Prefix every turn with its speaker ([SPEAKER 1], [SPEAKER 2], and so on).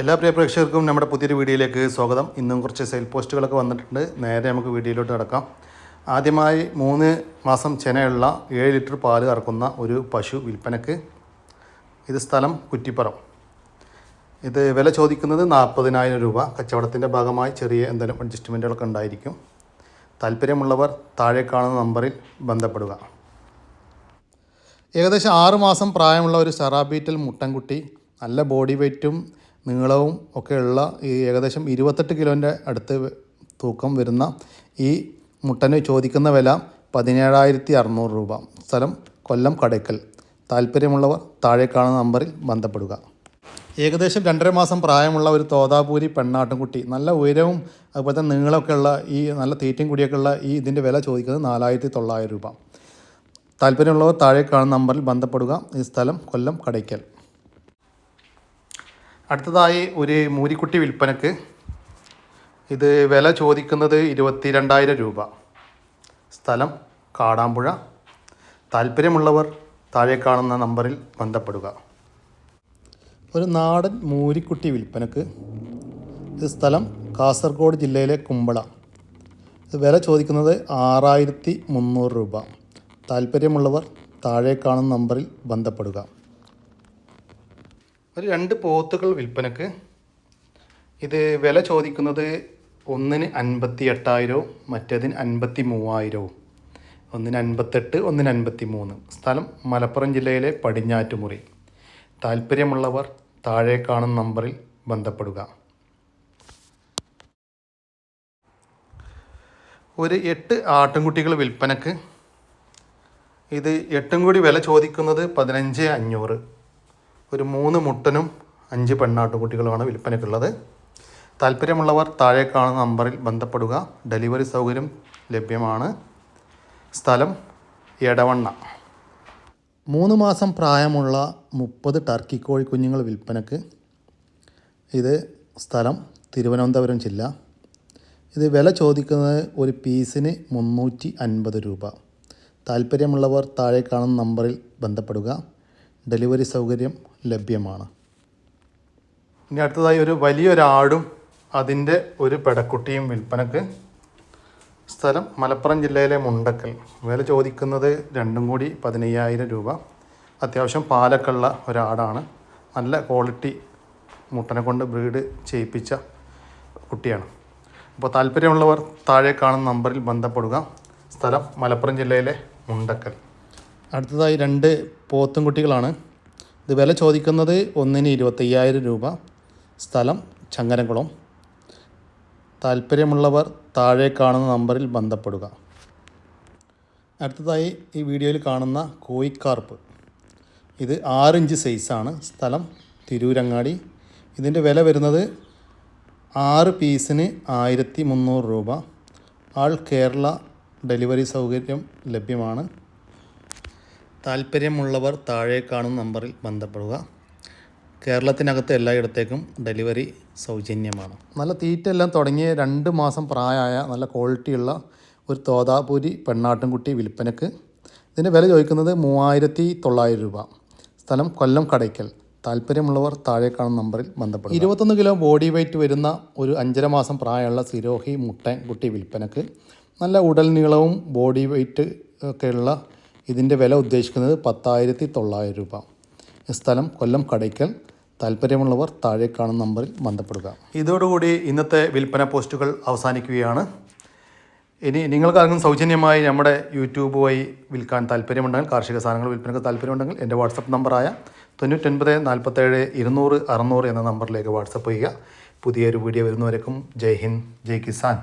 [SPEAKER 1] എല്ലാ പ്രിയ പ്രേക്ഷകർക്കും നമ്മുടെ പുതിയൊരു വീഡിയോയിലേക്ക് സ്വാഗതം. ഇന്നും കുറച്ച് സെയിൽ പോസ്റ്റുകളൊക്കെ വന്നിട്ടുണ്ട്. നേരെ നമുക്ക് വീഡിയോയിലോട്ട് കിടക്കാം. ആദ്യമായി മൂന്ന് മാസം ചെനയുള്ള ഏഴ് ലിറ്റർ പാൽ കറക്കുന്ന ഒരു പശു വിൽപ്പനക്ക് ഇത് സ്ഥലം കുറ്റിപ്പുറം. ഇത് വില ചോദിക്കുന്നത് നാൽപ്പതിനായിരം രൂപ. കച്ചവടത്തിന്റെ ഭാഗമായി ചെറിയ എന്തെങ്കിലും അഡ്ജസ്റ്റ്മെന്റുകളൊക്കെ ഉണ്ടായിരിക്കും. താല്പര്യമുള്ളവർ താഴെ കാണുന്ന നമ്പറിൽ ബന്ധപ്പെടുക. ഏകദേശം ആറ് മാസം പ്രായമുള്ള ഒരു സെറാബീറ്റൽ മുട്ടൻകുട്ടി നല്ല ബോഡി വെയ്റ്റും നീളവും ഒക്കെയുള്ള ഈ ഏകദേശം ഇരുപത്തെട്ട് കിലോന്റെ അടുത്ത് തൂക്കം വരുന്ന ഈ മുട്ടന് ചോദിക്കുന്ന വില പതിനേഴായിരത്തി അറുന്നൂറ് രൂപ. സ്ഥലം കൊല്ലം കടയ്ക്കൽ. താല്പര്യമുള്ളവർ താഴെ കാണുന്ന നമ്പറിൽ ബന്ധപ്പെടുക. ഏകദേശം രണ്ടര മാസം പ്രായമുള്ള ഒരു തോതാപൂരി പെണ്ണാട്ടുംകുട്ടി നല്ല ഉയരവും അതുപോലെ തന്നെ നീളമൊക്കെ ഉള്ള ഈ നല്ല തീറ്റയും കൂടിയൊക്കെ ഉള്ള ഈ ഇതിന്റെ വില ചോദിക്കുന്നത് നാലായിരത്തി തൊള്ളായിരം രൂപ. താല്പര്യമുള്ളവർ താഴെ കാണുന്ന നമ്പറിൽ ബന്ധപ്പെടുക. ഈ സ്ഥലം കൊല്ലം കടയ്ക്കൽ. അടുത്തതായി ഒരു മൂരിക്കുട്ടി വിൽപ്പനക്ക്. ഇത് വില ചോദിക്കുന്നത് ഇരുപത്തി രണ്ടായിരം രൂപ. സ്ഥലം കാടാമ്പുഴ. താല്പര്യമുള്ളവർ താഴെ കാണുന്ന നമ്പറിൽ ബന്ധപ്പെടുക. ഒരു നാടൻ മൂരിക്കുട്ടി വിൽപ്പനക്ക്. ഇത് സ്ഥലം കാസർഗോഡ് ജില്ലയിലെ കുമ്പള. ഇത് വില ചോദിക്കുന്നത് ആറായിരത്തി മുന്നൂറ് രൂപ. താല്പര്യമുള്ളവർ താഴെ കാണുന്ന നമ്പറിൽ ബന്ധപ്പെടുക. ഒരു രണ്ട് പോത്തുകൾ വിൽപ്പനക്ക്. ഇത് വില ചോദിക്കുന്നത് ഒന്നിന് അൻപത്തി എട്ടായിരവും മറ്റേതിന് അൻപത്തി മൂവായിരവും ഒന്നിന് അൻപത്തെട്ട് ഒന്നിന് അൻപത്തി മൂന്ന് സ്ഥലം മലപ്പുറം ജില്ലയിലെ പടിഞ്ഞാറ്റുമുറി. താല്പര്യമുള്ളവർ താഴെ കാണുന്ന നമ്പറിൽ ബന്ധപ്പെടുക. ഒരു എട്ട് ആട്ടിൻകുട്ടികൾ വിൽപ്പനക്ക്. ഇത് എട്ടും കൂടി വില ചോദിക്കുന്നത് പതിനഞ്ച് അഞ്ഞൂറ്. ഒരു മൂന്ന് മുട്ടനും അഞ്ച് പെണ്ണാട്ടുകുട്ടികളുമാണ് വിൽപ്പനയ്ക്കുള്ളത്. താല്പര്യമുള്ളവർ താഴെ കാണുന്ന നമ്പറിൽ ബന്ധപ്പെടുക. ഡെലിവറി സൗകര്യം ലഭ്യമാണ്. സ്ഥലം എടവണ്ണ. മൂന്ന് മാസം പ്രായമുള്ള മുപ്പത് ടർക്കി കോഴി കുഞ്ഞുങ്ങൾ വിൽപ്പനക്ക് ഇത് സ്ഥലം തിരുവനന്തപുരം ജില്ല. ഇത് വില ചോദിക്കുന്നത് ഒരു പീസിന് മുന്നൂറ്റി അൻപത് രൂപ. താല്പര്യമുള്ളവർ താഴെ കാണുന്ന നമ്പറിൽ ബന്ധപ്പെടുക. ഡെലിവറി സൗകര്യം ലഭ്യമാണ്. ഇനി അടുത്തതായി ഒരു വലിയൊരാടും അതിന്റെ ഒരു പെടക്കുട്ടിയും വിൽപ്പനക്ക് സ്ഥലം മലപ്പുറം ജില്ലയിലെ മുണ്ടക്കൽ. വില ചോദിക്കുന്നത് രണ്ടും കൂടി പതിനയ്യായിരം രൂപ. അത്യാവശ്യം പാലക്കുള്ള ഒരാടാണ്. നല്ല ക്വാളിറ്റി മുട്ടനെ കൊണ്ട് ബ്രീഡ് ചെയ്യിപ്പിച്ച കുട്ടിയാണ്. അപ്പോൾ താല്പര്യമുള്ളവർ താഴെ കാണുന്ന നമ്പറിൽ ബന്ധപ്പെടുക. സ്ഥലം മലപ്പുറം ജില്ലയിലെ മുണ്ടക്കൽ. അടുത്തതായി രണ്ട് പോത്തും കുട്ടികളാണ്. ഇത് വില ചോദിക്കുന്നത് ഒന്നിന് ഇരുപത്തയ്യായിരം രൂപ. സ്ഥലം ചങ്ങരംകുളം. താല്പര്യമുള്ളവർ താഴെ കാണുന്ന നമ്പറിൽ ബന്ധപ്പെടുക. അടുത്തതായി ഈ വീഡിയോയിൽ കാണുന്ന കോയിക്കാർപ്പ് ഇത് ആറിഞ്ച് സൈസാണ്. സ്ഥലം തിരൂരങ്ങാടി. ഇതിന്റെ വില വരുന്നത് ആറ് പീസിന് ആയിരത്തി മുന്നൂറ് രൂപ. ആൾ കേരള ഡെലിവറി സൗകര്യം ലഭ്യമാണ്. താല്പര്യമുള്ളവർ താഴെ കാണുന്ന നമ്പറിൽ ബന്ധപ്പെടുക. കേരളത്തിനകത്ത് എല്ലായിടത്തേക്കും ഡെലിവറി സൗജന്യമാണ്. നല്ല തീറ്റയെല്ലാം തുടങ്ങിയ രണ്ട് മാസം പ്രായമായ നല്ല ക്വാളിറ്റിയുള്ള ഒരു തോതാപൂരി പെണ്ണാട്ടുംകുട്ടി വിൽപ്പനക്ക്. ഇതിന്റെ വില ചോദിക്കുന്നത് മൂവായിരത്തി തൊള്ളായിരം രൂപ. സ്ഥലം കൊല്ലം കടയ്ക്കൽ. താല്പര്യമുള്ളവർ താഴെ കാണുന്ന നമ്പറിൽ ബന്ധപ്പെടും ഇരുപത്തൊന്ന് കിലോ ബോഡി വെയ്റ്റ് വരുന്ന ഒരു അഞ്ചര മാസം പ്രായമുള്ള സിരോഹി മുട്ടൻ കുട്ടി വിൽപ്പനക്ക്. നല്ല ഉടൽ നീളവും ബോഡി വെയ്റ്റ് ഒക്കെയുള്ള ഇതിന്റെ വില ഉദ്ദേശിക്കുന്നത് പത്തായിരത്തി തൊള്ളായിരം രൂപ സ്ഥലം കൊല്ലം കടയ്ക്കൽ. താല്പര്യമുള്ളവർ താഴെ കാണുന്ന നമ്പറിൽ ബന്ധപ്പെടുക. ഇതോടുകൂടി ഇന്നത്തെ വിൽപ്പന പോസ്റ്റുകൾ അവസാനിക്കുകയാണ്. ഇനി നിങ്ങൾക്കാർക്കും സൗജന്യമായി നമ്മുടെ യൂട്യൂബ് വഴി വിൽക്കാൻ താല്പര്യമുണ്ടെങ്കിൽ കാർഷിക സാധനങ്ങൾ വിൽപ്പനക്ക് താല്പര്യമുണ്ടെങ്കിൽ എന്റെ വാട്സപ്പ് നമ്പറായ തൊണ്ണൂറ്റൊൻപത് നാൽപ്പത്തേഴ് ഇരുന്നൂറ് അറുന്നൂറ് എന്ന നമ്പറിലേക്ക് വാട്സപ്പ് ചെയ്യുക. പുതിയൊരു വീഡിയോ വരുന്നവരേക്കും ജയ് ഹിന്ദ് ജയ് കിസാൻ.